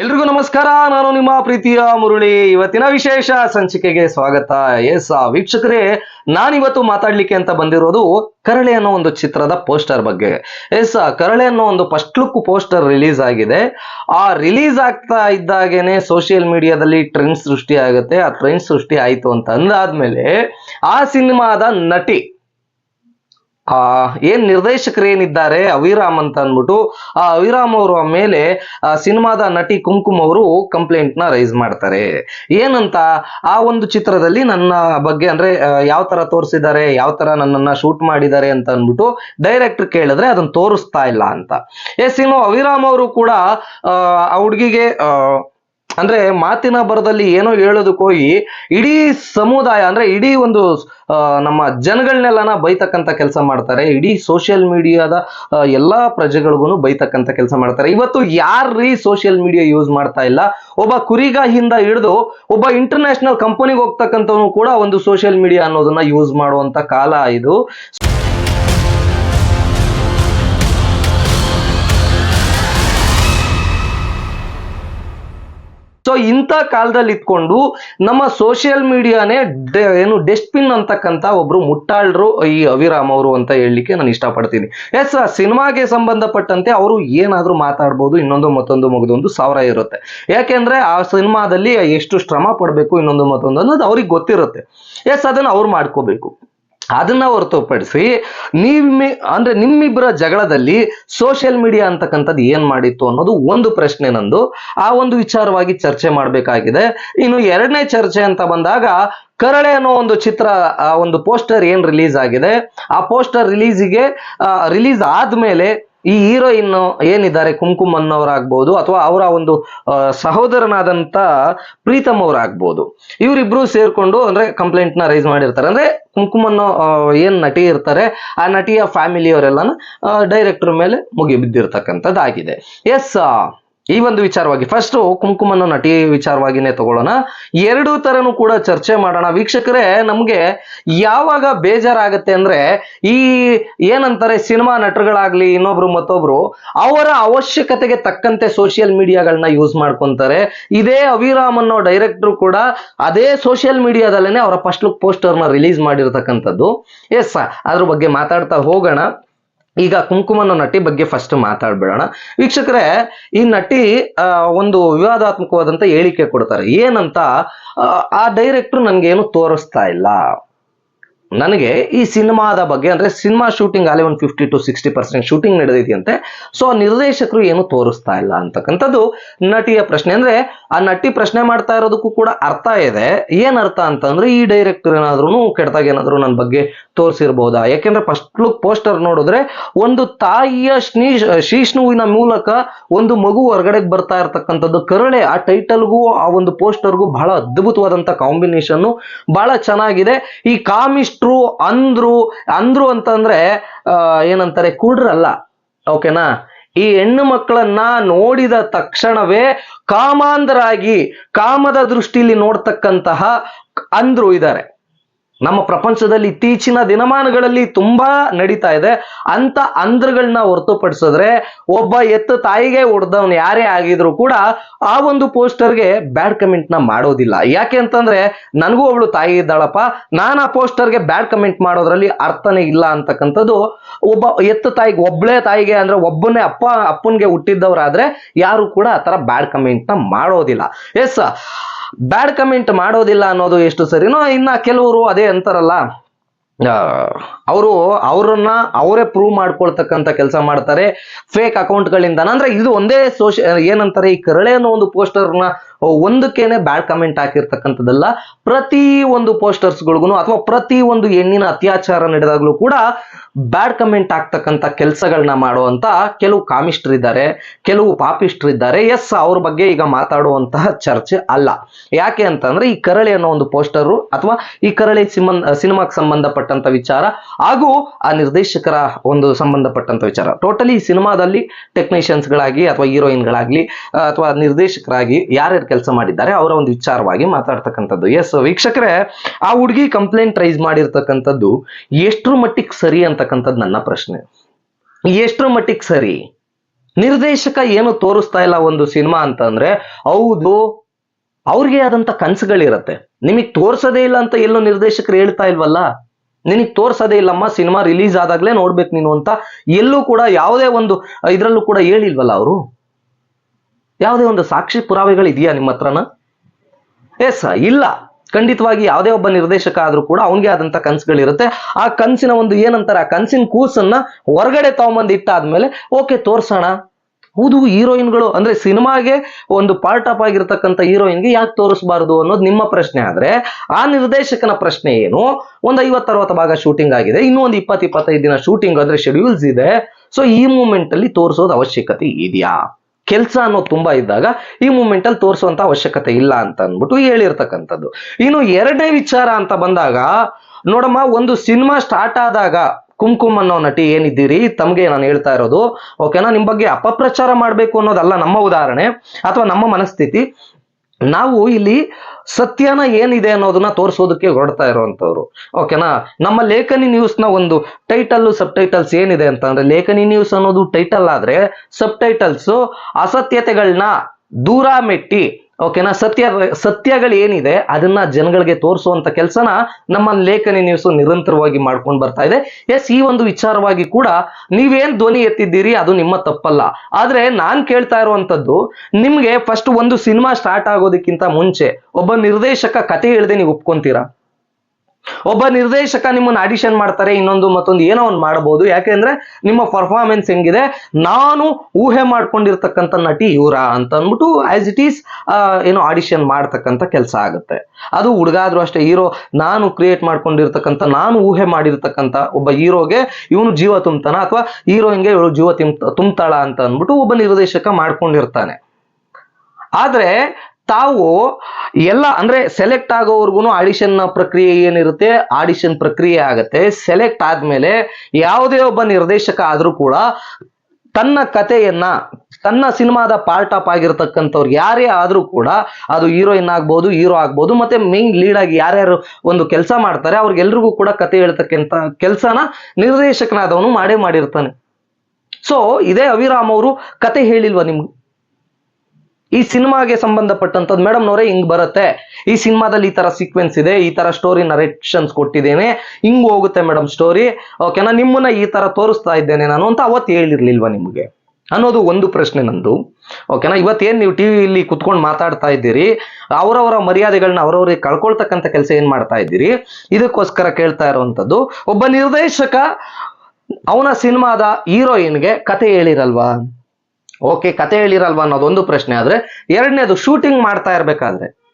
ಎಲ್ರಿಗೂ ನಮಸ್ಕಾರ, ನಾನು ನಿಮ್ಮ ಪ್ರೀತಿಯ ಮುರುಳಿ. ಇವತ್ತಿನ ವಿಶೇಷ ಸಂಚಿಕೆಗೆ ಸ್ವಾಗತ. ಎಸ್ ವೀಕ್ಷಕರೇ, ನಾನಿವತ್ತು ಮಾತಾಡ್ಲಿಕ್ಕೆ ಅಂತ ಬಂದಿರೋದು ಕರಳೆ ಅನ್ನೋ ಒಂದು ಚಿತ್ರದ ಪೋಸ್ಟರ್ ಬಗ್ಗೆ. ಎಸ್ ಕರಳೆ ಅನ್ನೋ ಒಂದು ಫಸ್ಟ್ ಲುಕ್ ಪೋಸ್ಟರ್ ರಿಲೀಸ್ ಆಗಿದೆ. ಆ ರಿಲೀಸ್ ಆಗ್ತಾ ಇದ್ದಾಗೇನೆ ಸೋಷಿಯಲ್ ಮೀಡಿಯಾದಲ್ಲಿ ಟ್ರೆಂಡ್ ಸೃಷ್ಟಿ ಆಗುತ್ತೆ. ಆ ಟ್ರೆಂಡ್ ಸೃಷ್ಟಿ ಆಯ್ತು ಅಂತ ಅಂದಾದ್ಮೇಲೆ ಆ ಸಿನಿಮಾದ ನಟಿ ಆ, ಏನ್ ನಿರ್ದೇಶಕರು ಏನಿದ್ದಾರೆ? ಅವಿರಾಮ್ ಅಂತ ಅಂದ್ಬಿಟ್ಟು, ಆ, ಅವಿರಾಮ್ ಅವರ ಮೇಲೆ ಸಿನಿಮಾದ ನಟಿ ಕುಂಕುಮ್ ಅವರು ಕಂಪ್ಲೇಂಟ್ನ ರೈಸ್ ಮಾಡ್ತಾರೆ. ಏನಂತ? ಆ ಒಂದು ಚಿತ್ರದಲ್ಲಿ ನನ್ನ ಬಗ್ಗೆ ಅಂದ್ರೆ ಯಾವ ತರ ತೋರಿಸಿದ್ದಾರೆ, ಯಾವ ತರ ನನ್ನನ್ನ ಶೂಟ್ ಮಾಡಿದ್ದಾರೆ ಅಂತ ಅಂದ್ಬಿಟ್ಟು ಡೈರೆಕ್ಟರ್ ಕೇಳಿದ್ರೆ ಅದನ್ನ ತೋರಿಸ್ತಾ ಇಲ್ಲ ಅಂತ. ಎಸ್ ಇನ್ನು ಅವಿರಾಮ್ ಅವರು ಕೂಡ, ಆ ಹುಡುಗಿಗೆ ಅಂದ್ರೆ ಮಾತಿನ ಬರದಲ್ಲಿ ಏನೋ ಹೇಳೋದಕ್ಕೆ ಹೋಗಿ ಇಡೀ ಸಮುದಾಯ, ಅಂದ್ರೆ ಇಡೀ ಒಂದು ನಮ್ಮ ಜನಗಳನ್ನೆಲ್ಲನ ಬೈತಕ್ಕಂಥ ಕೆಲಸ ಮಾಡ್ತಾರೆ. ಇಡೀ ಸೋಷಿಯಲ್ ಮೀಡಿಯಾದ ಎಲ್ಲಾ ಪ್ರಜೆಗಳಿಗೂ ಬೈತಕ್ಕಂಥ ಕೆಲಸ ಮಾಡ್ತಾರೆ. ಇವತ್ತು ಯಾರ್ರೀ ಸೋಷಿಯಲ್ ಮೀಡಿಯಾ ಯೂಸ್ ಮಾಡ್ತಾ ಇಲ್ಲ? ಒಬ್ಬ ಕುರಿಗಾಹಿಂದ ಹಿಡಿದು ಒಬ್ಬ ಇಂಟರ್ನ್ಯಾಷನಲ್ ಕಂಪನಿಗೆ ಹೋಗ್ತಕ್ಕಂಥವನು ಕೂಡ ಒಂದು ಸೋಷಿಯಲ್ ಮೀಡಿಯಾ ಅನ್ನೋದನ್ನ ಯೂಸ್ ಮಾಡುವಂತ ಕಾಲ ಇದು. ಸೊ ಇಂಥ ಕಾಲದಲ್ಲಿ ಇಟ್ಕೊಂಡು ನಮ್ಮ ಸೋಷಿಯಲ್ ಮೀಡಿಯಾನೇ ಏನು ಡಸ್ಟ್ಬಿನ್ ಅಂತಕ್ಕಂಥ ಒಬ್ರು ಮುಟ್ಟಾಳ್ರು ಈ ಅವಿರಾಮ್ ಅವರು ಅಂತ ಹೇಳಲಿಕ್ಕೆ ನಾನು ಇಷ್ಟಪಡ್ತೀನಿ. ಎಸ್ ಸಿನಿಮಾಗೆ ಸಂಬಂಧಪಟ್ಟಂತೆ ಅವರು ಏನಾದರೂ ಮಾತಾಡ್ಬೋದು, ಇನ್ನೊಂದು ಮತ್ತೊಂದು ಮಗದೊಂದು ಸಾವಿರ ಇರುತ್ತೆ. ಯಾಕೆಂದ್ರೆ ಆ ಸಿನಿಮಾದಲ್ಲಿ ಎಷ್ಟು ಶ್ರಮ ಪಡಬೇಕು, ಇನ್ನೊಂದು ಮತ್ತೊಂದು ಅನ್ನೋದು ಅವ್ರಿಗೆ ಗೊತ್ತಿರುತ್ತೆ. ಎಸ್ ಅದನ್ನ ಅವ್ರು ಮಾಡ್ಕೋಬೇಕು. ಅದನ್ನ ಹೊರತುಪಡಿಸಿ ನಿಮ್ಮ ಅಂದ್ರೆ ನಿಮ್ಮಿಬ್ಬರ ಜಗಳದಲ್ಲಿ ಸೋಷಿಯಲ್ ಮೀಡಿಯಾ ಅಂತಕ್ಕಂಥದ್ದು ಏನ್ ಮಾಡಿತ್ತು ಅನ್ನೋದು ಒಂದು ಪ್ರಶ್ನೆ ನಂದು. ಆ ಒಂದು ವಿಚಾರವಾಗಿ ಚರ್ಚೆ ಮಾಡಬೇಕಾಗಿದೆ. ಇನ್ನು ಎರಡನೇ ಚರ್ಚೆ ಅಂತ ಬಂದಾಗ ಕರಳೆ ಅನ್ನೋ ಒಂದು ಚಿತ್ರ, ಆ ಒಂದು ಪೋಸ್ಟರ್ ಏನ್ ರಿಲೀಸ್ ಆಗಿದೆ? ಆ ಪೋಸ್ಟರ್ ರಿಲೀಸಿಗೆ ರಿಲೀಸ್ ಆದ್ಮೇಲೆ ಈ ಹೀರೋಯಿನ್ ಏನಿದ್ದಾರೆ? ಕುಂಕುಮ್ ಅನ್ನೋರಾಗ್ಬೋದು ಅಥವಾ ಅವರ ಒಂದು ಸಹೋದರನಾದಂತ ಪ್ರೀತಮ್ ಅವರಾಗ್ಬೋದು. ಇವರಿಬ್ರು ಸೇರ್ಕೊಂಡು ಅಂದ್ರೆ ಕಂಪ್ಲೇಂಟ್ನ ರೈಸ್ ಮಾಡಿರ್ತಾರೆ. ಅಂದ್ರೆ ಕುಂಕುಮ್ ಅನ್ನೋ ಏನ್ ನಟಿ ಇರ್ತಾರೆ, ಆ ನಟಿಯ ಫ್ಯಾಮಿಲಿಯವರೆಲ್ಲನ ಡೈರೆಕ್ಟರ್ ಮೇಲೆ ಮುಗಿ ಬಿದ್ದಿರ್ತಕ್ಕಂಥದ್ದಾಗಿದೆ ಎಸ್ ಈ ಒಂದು ವಿಚಾರವಾಗಿ ಫಸ್ಟ್ ಕುಂಕುಮನ ನಟಿ ವಿಚಾರವಾಗಿನೇ ತಗೊಳ್ಳೋಣ. ಎರಡು ತರನು ಕೂಡ ಚರ್ಚೆ ಮಾಡೋಣ. ವೀಕ್ಷಕರೇ, ನಮ್ಗೆ ಯಾವಾಗ ಬೇಜಾರಾಗತ್ತೆ ಅಂದ್ರೆ ಈ ಏನಂತಾರೆ ಸಿನಿಮಾ ನಟರುಗಳಾಗ್ಲಿ, ಇನ್ನೊಬ್ರು ಮತ್ತೊಬ್ರು, ಅವರ ಅವಶ್ಯಕತೆಗೆ ತಕ್ಕಂತೆ ಸೋಷಿಯಲ್ ಮೀಡಿಯಾಗಳನ್ನ ಯೂಸ್ ಮಾಡ್ಕೊಂತಾರೆ. ಇದೇ ಅವಿರಾಮ್ ಅನ್ನೋ ಡೈರೆಕ್ಟರ್ ಕೂಡ ಅದೇ ಸೋಷಿಯಲ್ ಮೀಡಿಯಾದಲ್ಲೇನೆ ಅವರ ಫಸ್ಟ್ ಲುಕ್ ಪೋಸ್ಟರ್ನ ರಿಲೀಸ್ ಮಾಡಿರ್ತಕ್ಕಂಥದ್ದು. ಎಸ್ ಅದ್ರ ಬಗ್ಗೆ ಮಾತಾಡ್ತಾ ಹೋಗೋಣ. ಈಗ ಕುಂಕುಮ ಅನ್ನೋ ನಟಿ ಬಗ್ಗೆ ಫಸ್ಟ್ ಮಾತಾಡ್ಬಿಡೋಣ. ವೀಕ್ಷಕರೇ ಈ ನಟಿ ಒಂದು ವಿವಾದಾತ್ಮಕವಾದಂತ ಹೇಳಿಕೆ ಕೊಡ್ತಾರೆ. ಏನಂತ ಆ, ಡೈರೆಕ್ಟ್ರು ನನ್ಗೆ ಏನು ತೋರಿಸ್ತಾ ಇಲ್ಲ. ನನಗೆ ಈ ಸಿನಿಮಾದ ಬಗ್ಗೆ ಅಂದ್ರೆ ಸಿನಿಮಾ ಶೂಟಿಂಗ್ ಅಲ್ಲಿ ಒಂದು fifty to sixty percent shooting ನಡೆದೈತಿಯಂತೆ so ನಿರ್ದೇಶಕರು ಏನು ತೋರಿಸ್ತಾ ಇಲ್ಲ ಅಂತಕ್ಕಂಥದ್ದು ನಟಿಯ ಪ್ರಶ್ನೆ. ಅಂದ್ರೆ ಆ ನಟಿ ಪ್ರಶ್ನೆ ಮಾಡ್ತಾ ಇರೋದಕ್ಕೂ ಕೂಡ ಅರ್ಥ ಇದೆ. ಏನ್ ಅರ್ಥ ಅಂತಂದ್ರೆ ಈ ಡೈರೆಕ್ಟರ್ ಏನಾದ್ರೂ ಕೆಟ್ಟದಾಗ ಏನಾದ್ರೂ ನನ್ನ ಬಗ್ಗೆ ತೋರಿಸಿರ್ಬೋದಾ? ಯಾಕೆಂದ್ರೆ ಫಸ್ಟ್ ಲುಕ್ ಪೋಸ್ಟರ್ ನೋಡಿದ್ರೆ ಒಂದು ತಾಯಿಯ ಶ್ರೀ ಶೀಷ್ಣುವಿನ ಮೂಲಕ ಒಂದು ಮಗು ಹೊರಗಡೆಗೆ ಬರ್ತಾ ಇರತಕ್ಕಂಥದ್ದು ಕರುಳೆ, ಆ ಟೈಟಲ್ಗೂ ಆ ಒಂದು ಪೋಸ್ಟರ್ಗೂ ಬಹಳ ಅದ್ಭುತವಾದಂತ ಕಾಂಬಿನೇಷನ್ ಬಹಳ ಚೆನ್ನಾಗಿದೆ. ಈ ಕಾಮಿಸ್ಟ್ರು ಅಂದ್ರು ಅಂದ್ರು ಅಂತಂದ್ರೆ ಏನಂತಾರೆ ಕುಡ್ರಲ್ಲ ಓಕೆನಾ? ಈ ಹೆಣ್ಣು ಮಕ್ಕಳನ್ನ ನೋಡಿದ ತಕ್ಷಣವೇ ಕಾಮಾಂಧರಾಗಿ, ಕಾಮದ ದೃಷ್ಟಿಲಿ ನೋಡ್ತಕ್ಕಂತಹ ಅಂದ್ರು ಇದ್ದಾರೆ ನಮ್ಮ ಪ್ರಪಂಚದಲ್ಲಿ ಇತ್ತೀಚಿನ ದಿನಮಾನಗಳಲ್ಲಿ ತುಂಬಾ ನಡೀತಾ ಇದೆ. ಅಂತ ಅಂದ್ರಗಳನ್ನ ಹೊರತುಪಡಿಸಿದ್ರೆ ಒಬ್ಬ ಎತ್ತು ತಾಯಿಗೆ ಹೊಡೆದವನು ಯಾರೇ ಆಗಿದ್ರು ಕೂಡ ಆ ಒಂದು ಪೋಸ್ಟರ್ಗೆ ಬ್ಯಾಡ್ ಕಮೆಂಟ್ನ ಮಾಡೋದಿಲ್ಲ. ಯಾಕೆ ಅಂತಂದ್ರೆ ನನಗೂ ಅವಳು ತಾಯಿ ಇದ್ದಾಳಪ್ಪ. ನಾನು ಆ ಪೋಸ್ಟರ್ಗೆ ಬ್ಯಾಡ್ ಕಮೆಂಟ್ ಮಾಡೋದ್ರಲ್ಲಿ ಅರ್ಥನೇ ಇಲ್ಲ ಅಂತಕ್ಕಂಥದ್ದು ಒಬ್ಬ ಎತ್ತು ತಾಯಿಗೆ ಒಬ್ಳೇ ತಾಯಿಗೆ ಅಂದ್ರೆ ಒಬ್ಬನೇ ಅಪ್ಪ ಅಪ್ಪನ್ಗೆ ಹುಟ್ಟಿದ್ದವರಾದ್ರೆ ಯಾರು ಕೂಡ ಆ ತರ ಬ್ಯಾಡ್ ಕಮೆಂಟ್ನ ಮಾಡೋದಿಲ್ಲ. ಎಸ್ ಬ್ಯಾಡ್ ಕಮೆಂಟ್ ಮಾಡೋದಿಲ್ಲ ಅನ್ನೋದು ಎಷ್ಟು ಸರಿನೋ ಇನ್ನ ಕೆಲವರು ಅದೇ ಅಂತಾರಲ್ಲ. ಅವರು ಅವರನ್ನ ಅವರೇ ಪ್ರೂವ್ ಮಾಡ್ಕೊಳ್ತಕ್ಕಂಥ ಕೆಲಸ ಮಾಡ್ತಾರೆ. ಫೇಕ್ ಅಕೌಂಟ್ಗಳಿಂದ ಅಂದ್ರೆ ಇದು ಒಂದೇ ಸೋಶ ಏನಂತಾರೆ ಈ ಕರಳೆ ಅನ್ನೋ ಒಂದು ಪೋಸ್ಟರ್ನ ಒಂದಕ್ಕೇನೆ ಬ್ಯಾಡ್ ಕಮೆಂಟ್ ಹಾಕಿರ್ತಕ್ಕಂಥದ್ದಲ್ಲ. ಪ್ರತಿ ಒಂದು ಪೋಸ್ಟರ್ಸ್ಗಳಿಗೂ ಅಥವಾ ಪ್ರತಿ ಒಂದು ಹೆಣ್ಣಿನ ಅತ್ಯಾಚಾರ ನಡೆದಾಗಲೂ ಕೂಡ ಬ್ಯಾಡ್ ಕಮೆಂಟ್ ಆಗ್ತಕ್ಕಂಥ ಕೆಲಸಗಳನ್ನ ಮಾಡುವಂತ ಕೆಲವು ಕಾಮಿಸ್ಟ್ರಿದ್ದಾರೆ ಕೆಲವು ಪಾಪಿಸ್ಟ್ರಿದ್ದಾರೆ ಎಸ್ ಅವ್ರ ಬಗ್ಗೆ ಈಗ ಮಾತಾಡುವಂತಹ ಚರ್ಚೆ ಅಲ್ಲ. ಯಾಕೆ ಅಂತಂದ್ರೆ ಈ ಕರಳಿ ಅನ್ನೋ ಒಂದು ಪೋಸ್ಟರು ಅಥವಾ ಈ ಕರಳಿ ಸಿಮನ್ ಸಿನಿಮಾಕ್ಕೆ ಸಂಬಂಧಪಟ್ಟಂತ ವಿಚಾರ ಹಾಗೂ ಆ ನಿರ್ದೇಶಕರ ಒಂದು ಸಂಬಂಧಪಟ್ಟಂತ ವಿಚಾರ. ಟೋಟಲಿ ಸಿನಿಮಾದಲ್ಲಿ ಟೆಕ್ನಿಷಿಯನ್ಸ್ಗಳಾಗಿ ಅಥವಾ ಹೀರೋಯಿನ್ಗಳಾಗ್ಲಿ ಅಥವಾ ನಿರ್ದೇಶಕರಾಗಿ ಯಾರ್ಯಾರು ಕೆಲಸ ಮಾಡಿದ್ದಾರೆ, ಅವರ ಒಂದು ವಿಚಾರವಾಗಿ ಮಾತಾಡ್ತಕ್ಕಂಥದ್ದು. ಎಸ್ ವೀಕ್ಷಕರೇ, ಆ ಹುಡುಗಿ ಕಂಪ್ಲೇಂಟ್ ರೈಸ್ ಮಾಡಿರ್ತಕ್ಕಂಥದ್ದು ಎಷ್ಟ್ರ ಮಟ್ಟಿಗೆ ಸರಿ ಅಂತಕ್ಕಂಥದ್ದು ನನ್ನ ಪ್ರಶ್ನೆ. ಎಷ್ಟ್ರ ಮಟ್ಟಿಗೆ ಸರಿ? ನಿರ್ದೇಶಕ ಏನು ತೋರಿಸ್ತಾ ಇಲ್ಲ ಒಂದು ಸಿನಿಮಾ ಅಂತಂದ್ರೆ, ಹೌದು, ಅವ್ರಿಗೆ ಆದಂತ ಕನ್ಸುಗಳಿರತ್ತೆ. ನಿಮಗೆ ತೋರ್ಸೋದೇ ಇಲ್ಲ ಅಂತ ಎಲ್ಲೋ ನಿರ್ದೇಶಕರು ಹೇಳ್ತಾ ಇಲ್ವಲ್ಲ? ನಿನಗ್ ತೋರ್ಸೋದೇ ಇಲ್ಲಮ್ಮ, ಸಿನಿಮಾ ರಿಲೀಸ್ ಆದಾಗ್ಲೇ ನೋಡ್ಬೇಕು ನೀನು ಅಂತ ಎಲ್ಲೂ ಕೂಡ ಯಾವುದೇ ಒಂದು, ಇದ್ರಲ್ಲೂ ಕೂಡ ಹೇಳಿಲ್ವಲ್ಲ ಅವರು? ಯಾವುದೇ ಒಂದು ಸಾಕ್ಷಿ ಪುರಾವೆಗಳು ಇದೆಯಾ ನಿಮ್ಮ ಹತ್ರನ? ಎಸ್ ಇಲ್ಲ. ಖಂಡಿತವಾಗಿ ಯಾವುದೇ ಒಬ್ಬ ನಿರ್ದೇಶಕ ಆದ್ರೂ ಕೂಡ ಅವನಿಗೆ ಆದಂತ ಕನ್ಸುಗಳಿರುತ್ತೆ. ಆ ಕನಸಿನ ಒಂದು ಏನಂತಾರೆ? ಆ ಕನ್ಸಿನ ಕೂಸನ್ನ ಹೊರಗಡೆ ತಗೊಂಬಂದು ಇಟ್ಟಾದ್ಮೇಲೆ ಓಕೆ ತೋರ್ಸೋಣ. ಹೌದು, ಹೀರೋಯಿನ್ಗಳು ಅಂದ್ರೆ ಸಿನಿಮಾಗೆ ಒಂದು ಪಾರ್ಟ್ ಆಫ್ ಆಗಿರ್ತಕ್ಕಂಥ ಹೀರೋಯಿನ್ಗೆ ಯಾಕೆ ತೋರಿಸಬಾರದು ಅನ್ನೋದು ನಿಮ್ಮ ಪ್ರಶ್ನೆ ಆದ್ರೆ, ಆ ನಿರ್ದೇಶಕನ ಪ್ರಶ್ನೆ ಏನು? ಒಂದು ಐವತ್ತರವತ್ತು ಭಾಗ ಶೂಟಿಂಗ್ ಆಗಿದೆ. ಇನ್ನೂ ಒಂದು ಇಪ್ಪತ್ತು, ಇಪ್ಪತ್ತೈದು ದಿನ ಶೂಟಿಂಗ್ ಅಂದ್ರೆ ಶೆಡ್ಯೂಲ್ಸ್ ಇದೆ. ಸೊ ಈ ಮೂಮೆಂಟ್ ಅಲ್ಲಿ ತೋರಿಸೋದು ಅವಶ್ಯಕತೆ ಇದೆಯಾ? ಕೆಲಸ ಅನ್ನೋದು ತುಂಬಾ ಇದ್ದಾಗ ಈ ಮೂಮೆಂಟ್ ಅಲ್ಲಿ ತೋರಿಸುವಂತ ಅವಶ್ಯಕತೆ ಇಲ್ಲ ಅಂತ ಅಂದ್ಬಿಟ್ಟು ಹೇಳಿರ್ತಕ್ಕಂಥದ್ದು. ಇನ್ನು ಎರಡನೇ ವಿಚಾರ ಅಂತ ಬಂದಾಗ, ನೋಡಮ್ಮ, ಒಂದು ಸಿನಿಮಾ ಸ್ಟಾರ್ಟ್ ಆದಾಗ ಕುಂಕುಮ್ ಅನ್ನೋ ನಟಿ ಏನಿದ್ದೀರಿ? ತಮಗೆ ನಾನು ಹೇಳ್ತಾ ಇರೋದು ಓಕೆನಾ ನಿಮ್ ಬಗ್ಗೆ ಅಪಪ್ರಚಾರ ಮಾಡಬೇಕು ಅನ್ನೋದಲ್ಲ ನಮ್ಮ ಉದಾಹರಣೆ, ಅಥವಾ ನಮ್ಮ ಮನಸ್ಥಿತಿ. ನಾವು ಇಲ್ಲಿ ಸತ್ಯನ ಏನಿದೆ ಅನ್ನೋದನ್ನ ತೋರಿಸೋದಕ್ಕೆ ಹೊರಡ್ತಾ ಇರುವಂತವ್ರು ಓಕೆನಾ ನಮ್ಮ ಲೇಖನಿ ನ್ಯೂಸ್ನ ಒಂದು ಟೈಟಲ್ ಸಬ್ ಟೈಟಲ್ಸ್ ಏನಿದೆ ಅಂತ ಅಂದ್ರೆ ಲೇಖನಿ ನ್ಯೂಸ್ ಅನ್ನೋದು ಟೈಟಲ್ ಆದ್ರೆ ಸಬ್ ಟೈಟಲ್ಸ್ ಅಸತ್ಯತೆಗಳನ್ನ ದೂರ ಮೆಟ್ಟಿ ಓಕೆನಾ ಸತ್ಯ, ಸತ್ಯಗಳು ಏನಿದೆ, ಅದನ್ನ ಜನಗಳಿಗೆ ತೋರಿಸುವಂತ ಕೆಲಸನ ನಮ್ಮ ಲೇಖನಿ ನ್ಯೂಸ್ ನಿರಂತರವಾಗಿ ಮಾಡ್ಕೊಂಡು ಬರ್ತಾ ಇದೆ. ಎಸ್ ಈ ಒಂದು ವಿಚಾರವಾಗಿ ಕೂಡ ನೀವೇನ್ ಧ್ವನಿ ಎತ್ತಿದ್ದೀರಿ, ಅದು ನಿಮ್ಮ ತಪ್ಪಲ್ಲ. ಆದ್ರೆ ನಾನ್ ಕೇಳ್ತಾ ಇರುವಂತದ್ದು, ನಿಮ್ಗೆ ಫಸ್ಟ್ ಒಂದು ಸಿನಿಮಾ ಸ್ಟಾರ್ಟ್ ಆಗೋದಕ್ಕಿಂತ ಮುಂಚೆ, ಒಬ್ಬ ನಿರ್ದೇಶಕ ಕತೆ ಹೇಳ್ದೆ ನೀವು ಒಪ್ಕೊಂತೀರಾ? ಒಬ್ಬ ನಿರ್ದೇಶಕ ನಿಮ್ಮನ್ನ ಆಡಿಷನ್ ಮಾಡ್ತಾರೆ, ಇನ್ನೊಂದು ಮತ್ತೊಂದು ಏನೋ ಒಂದು ಮಾಡಬಹುದು ಯಾಕೆಂದ್ರೆ ನಿಮ್ಮ ಪರ್ಫಾರ್ಮೆನ್ಸ್ ಹೆಂಗಿದೆ? ನಾನು ಊಹೆ ಮಾಡ್ಕೊಂಡಿರ್ತಕ್ಕಂಥ ನಟಿ ಇವರ ಅಂತ ಅಂದ್ಬಿಟ್ಟು ಆಸ್ ಇಟ್ ಈಸ್ ಏನೋ ಆಡಿಷನ್ ಮಾಡ್ತಕ್ಕಂಥ ಕೆಲಸ ಆಗುತ್ತೆ. ಅದು ಹುಡುಗಾದ್ರೂ ಅಷ್ಟೇ, ಹೀರೋ ನಾನು ಕ್ರಿಯೇಟ್ ಮಾಡ್ಕೊಂಡಿರ್ತಕ್ಕಂಥ, ನಾನು ಊಹೆ ಮಾಡಿರ್ತಕ್ಕಂಥ ಒಬ್ಬ ಹೀರೋಗೆ ಇವನು ಜೀವ ತುಂಬ್ತಾನ? ಅಥವಾ ಹೀರೋಯಿನ್ಗೆ ಇವಳು ಜೀವ ತುಂಬ ತುಂಬ್ತಾಳ ಅಂತ ಅಂದ್ಬಿಟ್ಟು ಒಬ್ಬ ನಿರ್ದೇಶಕ ಮಾಡ್ಕೊಂಡಿರ್ತಾನೆ. ಆದ್ರೆ ತಾವು ಎಲ್ಲ ಅಂದ್ರೆ ಸೆಲೆಕ್ಟ್ ಆಗೋವರ್ಗು ಆಡಿಷನ್ ಪ್ರಕ್ರಿಯೆ ಏನಿರುತ್ತೆ? ಆಡಿಷನ್ ಪ್ರಕ್ರಿಯೆ ಆಗುತ್ತೆ. ಸೆಲೆಕ್ಟ್ ಆದ್ಮೇಲೆ ಯಾವುದೇ ಒಬ್ಬ ನಿರ್ದೇಶಕ ಆದ್ರೂ ಕೂಡ ತನ್ನ ಕಥೆಯನ್ನ, ತನ್ನ ಸಿನಿಮಾದ ಪಾರ್ಟ್ ಆಫ್ ಆಗಿರ್ತಕ್ಕಂಥವ್ರು ಯಾರೇ ಆದರೂ ಕೂಡ ಅದು ಹೀರೋಯಿನ್ ಆಗ್ಬೋದು ಹೀರೋ ಆಗ್ಬೋದು, ಮತ್ತೆ ಮೇನ್ ಲೀಡ್ ಆಗಿ ಯಾರ್ಯಾರು ಒಂದು ಕೆಲಸ ಮಾಡ್ತಾರೆ, ಅವ್ರಿಗೆಲ್ರಿಗೂ ಕೂಡ ಕತೆ ಹೇಳ್ತಕ್ಕಂಥ ಕೆಲಸನ ನಿರ್ದೇಶಕನಾದವನು ಮಾಡೇ ಮಾಡಿರ್ತಾನೆ. ಸೊ ಇದೇ ಅವಿರಾಮ್ ಅವರು ಕತೆ ಹೇಳಿಲ್ವಾ ನಿಮ್ಗೆ? ಈ ಸಿನಿಮಾಗೆ ಸಂಬಂಧಪಟ್ಟಂತದ್ದು ಮೇಡಮ್ನವರೇ ಹಿಂಗ್ ಬರುತ್ತೆ. ಈ ಸಿನಿಮಾದಲ್ಲಿ ಈ ತರ ಸೀಕ್ವೆನ್ಸ್ ಇದೆ, ಈ ತರ ಸ್ಟೋರಿ ನರೇಷನ್ಸ್ ಕೊಟ್ಟಿದ್ದೇನೆ, ಹಿಂಗ್ ಹೋಗುತ್ತೆ ಮೇಡಮ್ ಸ್ಟೋರಿ ಓಕೆನಾ ನಿಮ್ಮನ್ನ ಈ ತರ ತೋರಿಸ್ತಾ ಇದ್ದೇನೆ ನಾನು ಅಂತ ಅವತ್ತು ಹೇಳಿರ್ಲಿಲ್ವಾ ನಿಮಗೆ? ಅನ್ನೋದು ಒಂದು ಪ್ರಶ್ನೆ ನಂದು. ಓಕೆನಾ ಇವತ್ತೇನ್ ನೀವು ಟಿವಿಯಲ್ಲಿ ಕುತ್ಕೊಂಡು ಮಾತಾಡ್ತಾ ಇದ್ದೀರಿ, ಅವರವರ ಮರ್ಯಾದೆಗಳನ್ನ ಅವರವರಿಗೆ ಕಳ್ಕೊಳ್ತಕ್ಕಂಥ ಕೆಲಸ ಏನ್ ಮಾಡ್ತಾ ಇದ್ದೀರಿ? ಇದಕ್ಕೋಸ್ಕರ ಕೇಳ್ತಾ ಇರುವಂತದ್ದು ಒಬ್ಬ ನಿರ್ದೇಶಕ, ಅವನ ಸಿನಿಮಾದ ಹೀರೋಯಿನ್ಗೆ ಕತೆ ಹೇಳಿರಲ್ವಾ? ಓಕೆ ಕತೆ ಹೇಳಿರಲ್ವಾ ಅನ್ನೋದೊಂದು ಪ್ರಶ್ನೆ ಆದ್ರೆ, ಎರಡನೇದು ಶೂಟಿಂಗ್ ಮಾಡ್ತಾ ಇರ್ಬೇಕಾದ್ರೆ.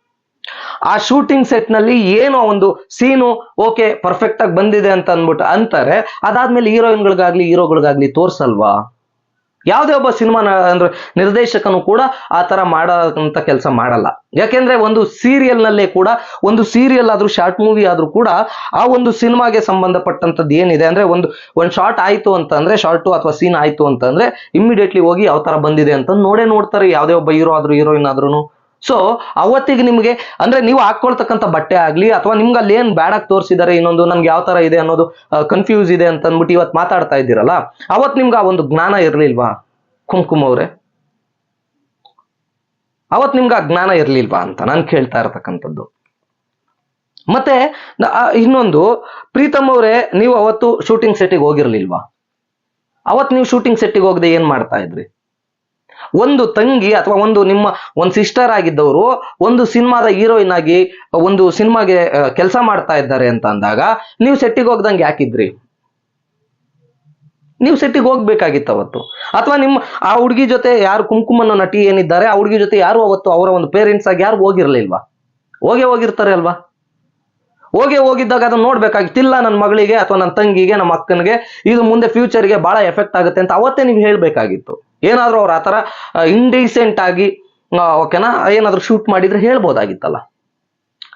ಆ ಶೂಟಿಂಗ್ ಸೆಟ್ನಲ್ಲಿ ಏನೋ ಒಂದು ಸೀನು ಓಕೆ ಪರ್ಫೆಕ್ಟ್ ಆಗಿ ಬಂದಿದೆ ಅಂತ ಅಂದ್ಬಿಟ್ಟು ಅಂತಾರೆ, ಅದಾದ್ಮೇಲೆ ಹೀರೋಯಿನ್ಗಳಿಗಾಗ್ಲಿ ಹೀರೋಗಳಿಗಾಗ್ಲಿ ತೋರ್ಸಲ್ವಾ? ಯಾವುದೇ ಒಬ್ಬ ಸಿನಿಮಾ ಅಂದ್ರೆ ನಿರ್ದೇಶಕನು ಕೂಡ ಆ ತರ ಮಾಡೋಂತ ಕೆಲಸ ಮಾಡಲ್ಲ. ಯಾಕೆಂದ್ರೆ ಒಂದು ಸೀರಿಯಲ್ ನಲ್ಲೇ ಕೂಡ, ಒಂದು ಸೀರಿಯಲ್ ಆದ್ರೂ ಶಾರ್ಟ್ ಮೂವಿ ಆದ್ರೂ ಕೂಡ ಆ ಒಂದು ಸಿನಿಮಾಗೆ ಸಂಬಂಧಪಟ್ಟಂತದ್ದು ಏನಿದೆ ಅಂದ್ರೆ ಒಂದು ಒಂದು ಶಾರ್ಟ್ ಆಯ್ತು ಅಂತ ಅಂದ್ರೆ ಶಾರ್ಟು ಅಥವಾ ಸೀನ್ ಆಯ್ತು ಅಂತ ಅಂದ್ರೆ ಇಮಿಡಿಯೇಟ್ಲಿ ಹೋಗಿ ಯಾವ ತರ ಬಂದಿದೆ ಅಂತ ನೋಡೇ ನೋಡ್ತಾರೆ. ಯಾವುದೇ ಒಬ್ಬ ಹೀರೋ ಆದ್ರೂ ಹೀರೋಯಿನ್ ಆದ್ರೂ ಸೊ ಅವತ್ತಿಗೆ ನಿಮಗೆ, ಅಂದ್ರೆ ನೀವು ಹಾಕೊಳ್ತಕ್ಕಂಥ ಬಟ್ಟೆ ಆಗಲಿ, ಅಥವಾ ನಿಮ್ಗೆ ಅಲ್ಲಿ ಏನು ಬ್ಯಾಡಾಗಿ ತೋರಿಸಿದ್ದಾರೆ ಇನ್ನೊಂದು ನನ್ಗೆ ಯಾವ ತರ ಇದೆ ಅನ್ನೋದು ಕನ್ಫ್ಯೂಸ್ ಇದೆ ಅಂತ ಅಂದ್ಬಿಟ್ಟು ಇವತ್ತು ಮಾತಾಡ್ತಾ ಇದ್ದೀರಲ್ಲ ಅವತ್ತು ನಿಮ್ಗೆ ಆ ಒಂದು ಜ್ಞಾನ ಇರಲಿಲ್ವಾ? ಕುಂಕುಮ್ ಅವರೇ. ಅವತ್ತು ನಿಮ್ಗೆ ಆ ಜ್ಞಾನ ಇರ್ಲಿಲ್ವಾ ಅಂತ ನಾನು ಕೇಳ್ತಾ ಇರತಕ್ಕಂಥದ್ದು. ಮತ್ತೆ ಇನ್ನೊಂದು, ಪ್ರೀತಮ್ ಅವರೇ, ನೀವು ಅವತ್ತು ಶೂಟಿಂಗ್ ಸೆಟ್ಟಿಗೆ ಹೋಗಿರ್ಲಿಲ್ವಾ? ಅವತ್ತು ನೀವು ಶೂಟಿಂಗ್ ಸೆಟ್ಟಿಗೆ ಹೋಗದೆ ಏನ್ ಮಾಡ್ತಾ ಇದ್ರಿ? ಒಂದು ತಂಗಿ ಅಥವಾ ಒಂದು ನಿಮ್ಮ ಒಂದು ಸಿಸ್ಟರ್ ಆಗಿದ್ದವರು ಒಂದು ಸಿನಿಮಾದ ಹೀರೋಯಿನ್ ಆಗಿ, ಒಂದು ಸಿನಿಮಾಗೆ ಕೆಲಸ ಮಾಡ್ತಾ ಇದ್ದಾರೆ ಅಂತ ಅಂದಾಗ ನೀವು ಸೆಟ್ಟಿಗೆ ಹೋಗ್ದಂಗೆ ಯಾಕಿದ್ರಿ? ನೀವು ಸೆಟ್ಟಿಗೆ ಹೋಗ್ಬೇಕಾಗಿತ್ತು ಅವತ್ತು. ಅಥವಾ ನಿಮ್ಮ, ಆ ಹುಡುಗಿ ಜೊತೆ ಯಾರು ಕುಂಕುಮನ ನಟಿ ಏನಿದ್ದಾರೆ, ಆ ಹುಡುಗಿ ಜೊತೆ ಯಾರು ಅವತ್ತು ಅವರ ಒಂದು ಪೇರೆಂಟ್ಸ್ ಆಗಿ ಯಾರು ಹೋಗಿರ್ಲಿಲ್ವಾ? ಹೋಗೇ ಹೋಗಿರ್ತಾರೆ ಅಲ್ವಾ? ಹೋಗಿ ಹೋಗಿದ್ದಾಗ ಅದನ್ನ ನೋಡ್ಬೇಕಾಗಿತ್ತಿಲ್ಲ ನನ್ನ ಮಗಳಿಗೆ ಅಥವಾ ನನ್ನ ತಂಗಿಗೆ, ನಮ್ಮ ಅಕ್ಕನಿಗೆ, ಇದು ಮುಂದೆ ಫ್ಯೂಚರ್ಗೆ ಬಹಳ ಎಫೆಕ್ಟ್ ಆಗುತ್ತೆ ಅಂತ ಅವತ್ತೇ ನೀವು ಹೇಳ್ಬೇಕಾಗಿತ್ತು. ಏನಾದ್ರೂ ಅವ್ರು ಆತರ ಇಂಡೀಸೆಂಟ್ ಆಗಿ ಓಕೆನಾ ಏನಾದರೂ ಶೂಟ್ ಮಾಡಿದ್ರೆ ಹೇಳ್ಬೋದಾಗಿತ್ತಲ್ಲ.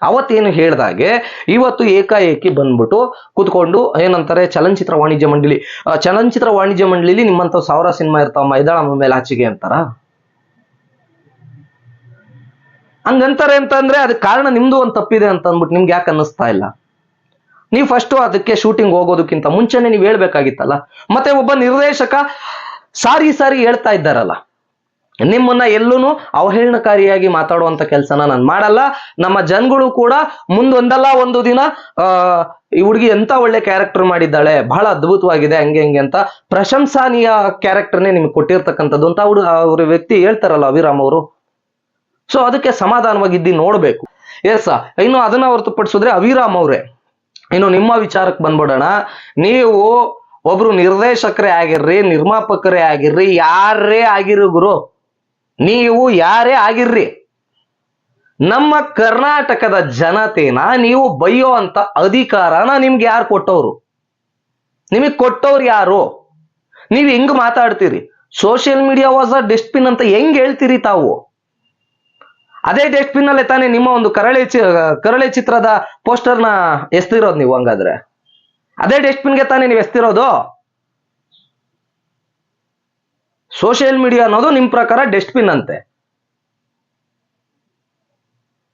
ಅವತ್ತೇನು ಹೇಳ್ದಾಗೆ ಇವತ್ತು ಏಕಾಏಕಿ ಬಂದ್ಬಿಟ್ಟು ಕೂತ್ಕೊಂಡು ಏನಂತಾರೆ ಚಲನಚಿತ್ರ ವಾಣಿಜ್ಯ ಮಂಡಳಿ ಆ, ಚಲನಚಿತ್ರ ವಾಣಿಜ್ಯ ಮಂಡಳಿಲಿ ನಿಮ್ಮಂತ ಸಾವಿರ ಸಿನಿಮಾ ಇರ್ತಾವ ಮೈದಾಳ ಮೇಲೆ ಆಚೆಗೆ ಅಂತಾರ? ಹಂಗಂತಾರೆ ಅಂತಂದ್ರೆ ಅದಕ್ಕೆ ಕಾರಣ ನಿಮ್ದು ಒಂದು ತಪ್ಪಿದೆ ಅಂತ ಅಂದ್ಬಿಟ್ಟು ನಿಮ್ಗೆ ಯಾಕೆ ಅನ್ನಿಸ್ತಾ ಇಲ್ಲ? ನೀವು ಫಸ್ಟ್ ಅದಕ್ಕೆ ಶೂಟಿಂಗ್ ಹೋಗೋದಕ್ಕಿಂತ ಮುಂಚೆನೆ ನೀವು ಹೇಳ್ಬೇಕಾಗಿತ್ತಲ್ಲ. ಮತ್ತೆ ಒಬ್ಬ ನಿರ್ದೇಶಕ ಸಾರಿ ಸಾರಿ ಹೇಳ್ತಾ ಇದ್ದಾರಲ್ಲ. ನಿಮ್ಮನ್ನ ಎಲ್ಲೂ ಅವಹೇಳನಕಾರಿಯಾಗಿ ಮಾತಾಡುವಂತ ಕೆಲಸನ ನಾನು ಮಾಡಲ್ಲ. ನಮ್ಮ ಜನಗಳು ಕೂಡ ಮುಂದೊಂದಲ್ಲ ಒಂದು ದಿನ ಈ ಹುಡುಗಿ ಎಂತ ಒಳ್ಳೆ ಕ್ಯಾರೆಕ್ಟರ್ ಮಾಡಿದ್ದಾಳೆ, ಬಹಳ ಅದ್ಭುತವಾಗಿದೆ, ಹಂಗೆ ಹಂಗೆ ಅಂತ ಪ್ರಶಂಸನೀಯ ಕ್ಯಾರೆಕ್ಟರ್ನೇ ನಿಮ್ಗೆ ಕೊಟ್ಟಿರ್ತಕ್ಕಂಥದ್ದು ಅಂತ ಅವ್ರು, ಅವ್ರ ವ್ಯಕ್ತಿ ಹೇಳ್ತಾರಲ್ಲ ಅವಿರಾಮ್ ಅವರು. ಸೊ ಅದಕ್ಕೆ ಸಮಾಧಾನವಾಗಿದ್ದು ನೋಡ್ಬೇಕು. ಎಸ್ ಇನ್ನು ಅದನ್ನ ಹೊರತುಪಡಿಸಿದ್ರೆ ಅವಿರಾಮ್ ಅವರೇ, ಇನ್ನು ನಿಮ್ಮ ವಿಚಾರಕ್ಕೆ ಬಂದ್ಬಿಡೋಣ. ನೀವು ಒಬ್ರು ನಿರ್ದೇಶಕರೇ ಆಗಿರ್ರಿ, ನಿರ್ಮಾಪಕರೇ ಆಗಿರ್ರಿ, ಯಾರೇ ಆಗಿರು ಗುರು, ನೀವು ಯಾರೇ ಆಗಿರ್ರಿ, ನಮ್ಮ ಕರ್ನಾಟಕದ ಜನತೆನ ನೀವು ಬೈಯೋ ಅಂತ ಅಧಿಕಾರನ ನಿಮ್ಗೆ ಯಾರು ಕೊಟ್ಟವ್ರು? ನಿಮಗೆ ಕೊಟ್ಟವ್ರು ಯಾರು? ನೀವು ಹೆಂಗ್ ಮಾತಾಡ್ತೀರಿ? Social media was a dustbin ಅಂತ ಹೆಂಗ್ ಹೇಳ್ತೀರಿ ತಾವು? ಅದೇ ಡಸ್ಟ್ಬಿನ್ ಅಲ್ಲೇ ತಾನೇ ನಿಮ್ಮ ಒಂದು ಕರಳೆ ಕರಳೆ ಚಿತ್ರದ ಪೋಸ್ಟರ್ನ ಎಸ್ತಿರೋದು ನೀವು ಹಂಗಾದ್ರೆ. ಅದೇ ಡಸ್ಟ್ಬಿನ್ಗೆ ತಾನೇ ನೀವು ಎಸ್ತಿರೋದು? ಸೋಷಿಯಲ್ ಮೀಡಿಯಾ ಅನ್ನೋದು ನಿಮ್ಮ ಪ್ರಕಾರ ಡಸ್ಟ್ಬಿನ್ ಅಂತೆ.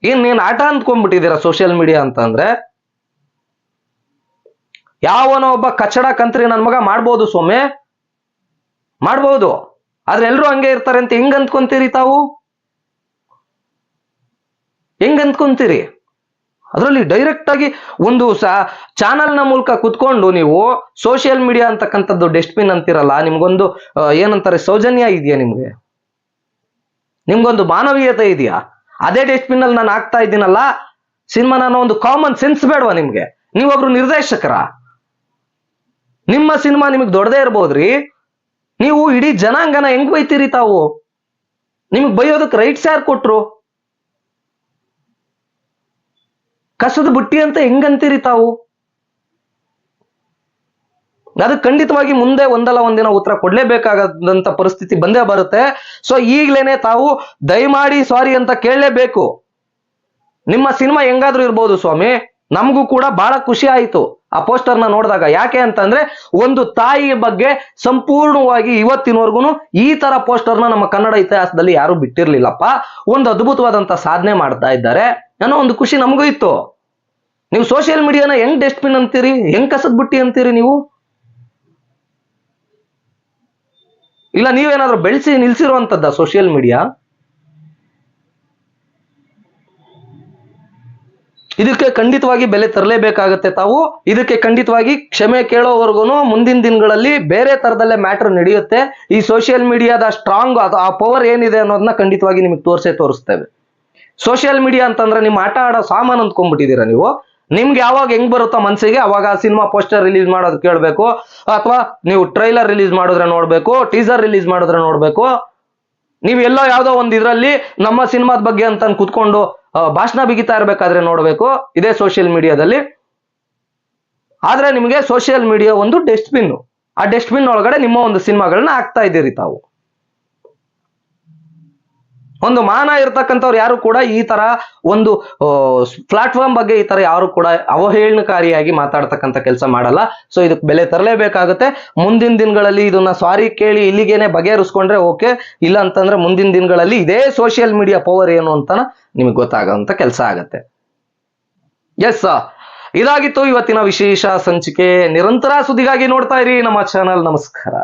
ಏನ್ ನೀನು ಆಟ ಅಂದ್ಕೊಂಡ್ಬಿಟ್ಟಿದ್ದೀರಾ ಸೋಷಿಯಲ್ ಮೀಡಿಯಾ ಅಂತ ಅಂದ್ರೆ? ಯಾವನೋ ಒಬ್ಬ ಕಚಡ ಕಂತ್ರಿ ನನ್ ಮಗ ಮಾಡ್ಬೋದು ಸೊಮ್ಮೆ ಮಾಡ್ಬೋದು. ಆದ್ರೆ ಎಲ್ರು ಹಂಗೆ ಇರ್ತಾರೆ ಅಂತ ಹೆಂಗ್ ಅಂದ್ಕೊಂತೀರಿ ತಾವು? ಹೆಂಗ್ ಅಂದ್ಕೊಂತೀರಿ? ಅದರಲ್ಲಿ ಡೈರೆಕ್ಟ್ ಆಗಿ ಒಂದು ಚಾನಲ್ ಚಾನಲ್ನ ಮೂಲಕ ಕುತ್ಕೊಂಡು ನೀವು ಸೋಷಿಯಲ್ ಮೀಡಿಯಾ ಅಂತಕ್ಕಂಥದ್ದು ಡಸ್ಟ್ಬಿನ್ ಅಂತಿರಲ್ಲ, ನಿಮ್ಗೊಂದು ಏನಂತಾರೆ, ಸೌಜನ್ಯ ಇದೆಯಾ ನಿಮಗೆ? ನಿಮ್ಗೊಂದು ಮಾನವೀಯತೆ ಇದೆಯಾ? ಅದೇ ಡಸ್ಟ್ಬಿನ್ ಅಲ್ಲಿ ನಾನು ಹಾಕ್ತಾ ಇದ್ದೀನಲ್ಲ ಸಿನಿಮಾ ನಾನು ಒಂದು ಕಾಮನ್ ಸೆನ್ಸ್ ಬೇಡವಾ ನಿಮ್ಗೆ? ನೀವೊಬ್ರು ನಿರ್ದೇಶಕರ? ನಿಮ್ಮ ಸಿನಿಮಾ ನಿಮಗೆ ದೊಡ್ಡದೇ ಇರ್ಬೋದ್ರಿ? ನೀವು ಇಡೀ ಜನಾಂಗನ ಹೆಂಗ್ ಬೈತೀರಿ ತಾವು? ನಿಮಗೆ ಬೈಯೋದಕ್ಕೆ ರೈಟ್ಸ್ ಯಾರು ಕೊಟ್ರು? ಕಸದ ಬುಟ್ಟಿ ಅಂತ ಹೆಂಗಂತೀರಿ ತಾವು? ಅದು ಖಂಡಿತವಾಗಿ ಮುಂದೆ ಒಂದಲ್ಲ ಒಂದಿನ ಉತ್ತರ ಕೊಡಲೇಬೇಕಾಗದಂತ ಪರಿಸ್ಥಿತಿ ಬಂದೇ ಬರುತ್ತೆ. ಸೊ ಈಗ್ಲೇನೆ ತಾವು ದಯಮಾಡಿ ಸಾರಿ ಅಂತ ಕೇಳಲೇಬೇಕು. ನಿಮ್ಮ ಸಿನಿಮಾ ಹೆಂಗಾದ್ರೂ ಇರ್ಬೋದು ಸ್ವಾಮಿ. ನಮಗೂ ಕೂಡ ಬಹಳ ಖುಷಿ ಆಯಿತು ಆ ಪೋಸ್ಟರ್ನ ನೋಡಿದಾಗ. ಯಾಕೆ ಅಂತಂದ್ರೆ ಒಂದು ತಾಯಿಯ ಬಗ್ಗೆ ಸಂಪೂರ್ಣವಾಗಿ ಇವತ್ತಿನವರೆಗೂ ಈ ತರ ಪೋಸ್ಟರ್ನ ನಮ್ಮ ಕನ್ನಡ ಇತಿಹಾಸದಲ್ಲಿ ಯಾರು ಬಿಟ್ಟಿರ್ಲಿಲ್ಲಪ್ಪ. ಒಂದು ಅದ್ಭುತವಾದಂತ ಸಾಧನೆ ಮಾಡ್ತಾ ಇದ್ದಾರೆ. ಅನ್ನೋ ಒಂದು ಖುಷಿ ನಮಗೂ ಇತ್ತು. ನೀವು ಸೋಷಿಯಲ್ ಮೀಡಿಯಾನ ಹೆಂಗ್ ಡಸ್ಟ್ಬಿನ್ ಅಂತೀರಿ? ಹೆಂಗ್ ಕಸದ್ ಬುಟ್ಟಿ ಅಂತೀರಿ ನೀವು? ಇಲ್ಲ, ನೀವೇನಾದ್ರೂ ಬೆಳೆಸಿ ನಿಲ್ಸಿರುವಂತದ್ದ ಸೋಷಿಯಲ್ ಮೀಡಿಯಾ ಇದಕ್ಕೆ ಖಂಡಿತವಾಗಿ ಬೆಲೆ ತರಲೇಬೇಕಾಗತ್ತೆ ತಾವು. ಇದಕ್ಕೆ ಖಂಡಿತವಾಗಿ ಕ್ಷಮೆ ಕೇಳೋವರೆಗೂ ಮುಂದಿನ ದಿನಗಳಲ್ಲಿ ಬೇರೆ ತರದಲ್ಲೇ ಮ್ಯಾಟರ್ ನಡೆಯುತ್ತೆ. ಈ ಸೋಷಿಯಲ್ ಮೀಡಿಯಾದ ಸ್ಟ್ರಾಂಗ್ ಅದು, ಆ ಪವರ್ ಏನಿದೆ ಅನ್ನೋದನ್ನ ಖಂಡಿತವಾಗಿ ನಿಮಗೆ ತೋರಿಸೇ ತೋರಿಸ್ತೇವೆ. ಸೋಷಿಯಲ್ ಮೀಡಿಯಾ ಅಂತಂದ್ರೆ ನಿಮ್ಮ ಆಟ ಆಡೋ ಸಾಮಾನು ಅಂದ್ಕೊಂಡ್ಬಿಟ್ಟಿದ್ದೀರಾ ನೀವು? ನಿಮ್ಗೆ ಯಾವಾಗ ಹೆಂಗ್ ಬರುತ್ತೋ ಮನ್ಸಿಗೆ, ಅವಾಗ ಸಿನಿಮಾ ಪೋಸ್ಟರ್ ರಿಲೀಸ್ ಮಾಡೋದು ಕೇಳಬೇಕು. ಅಥವಾ ನೀವು ಟ್ರೈಲರ್ ರಿಲೀಸ್ ಮಾಡಿದ್ರೆ ನೋಡ್ಬೇಕು ಟೀಸರ್ ರಿಲೀಸ್ ಮಾಡಿದ್ರೆ ನೋಡ್ಬೇಕು. ನೀವು ಎಲ್ಲೋ ಯಾವ್ದೋ ಒಂದ್ ಇದ್ರಲ್ಲಿ ನಮ್ಮ ಸಿನಿಮಾದ ಬಗ್ಗೆ ಅಂತ ಕುತ್ಕೊಂಡು ಭಾಷಣ ಬಿಗಿತಾ ಇರ್ಬೇಕಾದ್ರೆ ನೋಡ್ಬೇಕು. ಇದೇ ಸೋಷಿಯಲ್ ಮೀಡಿಯಾದಲ್ಲಿ ಆದ್ರೆ ನಿಮಗೆ ಸೋಷಿಯಲ್ ಮೀಡಿಯಾ ಒಂದು ಡಸ್ಟ್ಬಿನ್ ಆ ಡಸ್ಟ್ಬಿನ್ ಒಳಗಡೆ ನಿಮ್ಮ ಒಂದು ಸಿನಿಮಾಗಳನ್ನ ಹಾಕ್ತಾ ಇದ್ದೀರಿ ತಾವು. ಒಂದು ಮಾನ ಇರ್ತಕ್ಕಂಥವ್ರು ಯಾರು ಕೂಡ ಈ ತರ ಒಂದು ಪ್ಲಾಟ್ಫಾರ್ಮ್ ಬಗ್ಗೆ ಈ ತರ ಯಾರು ಕೂಡ ಅವಹೇಳನಕಾರಿಯಾಗಿ ಮಾತಾಡ್ತಕ್ಕಂಥ ಕೆಲಸ ಮಾಡಲ್ಲ. ಸೊ ಇದಕ್ಕೆ ಬೆಲೆ ತರಲೇಬೇಕಾಗುತ್ತೆ. ಮುಂದಿನ ದಿನಗಳಲ್ಲಿ ಇದನ್ನ ಸಾರಿ ಕೇಳಿ ಇಲ್ಲಿಗೇನೆ ಬಗೆಹರಿಸ್ಕೊಂಡ್ರೆ ಓಕೆ ಇಲ್ಲ ಅಂತಂದ್ರೆ ಮುಂದಿನ ದಿನಗಳಲ್ಲಿ ಇದೇ ಸೋಷಿಯಲ್ ಮೀಡಿಯಾ ಪವರ್ ಏನು ಅಂತ ನಿಮಗೆ ಗೊತ್ತಾಗೋಂಥ ಕೆಲಸ ಆಗತ್ತೆ. ಎಸ್ ಇದಾಗಿತ್ತು ಇವತ್ತಿನ ವಿಶೇಷ ಸಂಚಿಕೆ. ನಿರಂತರ ಸುದ್ದಿಗಾಗಿ ನೋಡ್ತಾ ಇರಿ ನಮ್ಮ ಚಾನಲ್ ನಮಸ್ಕಾರ.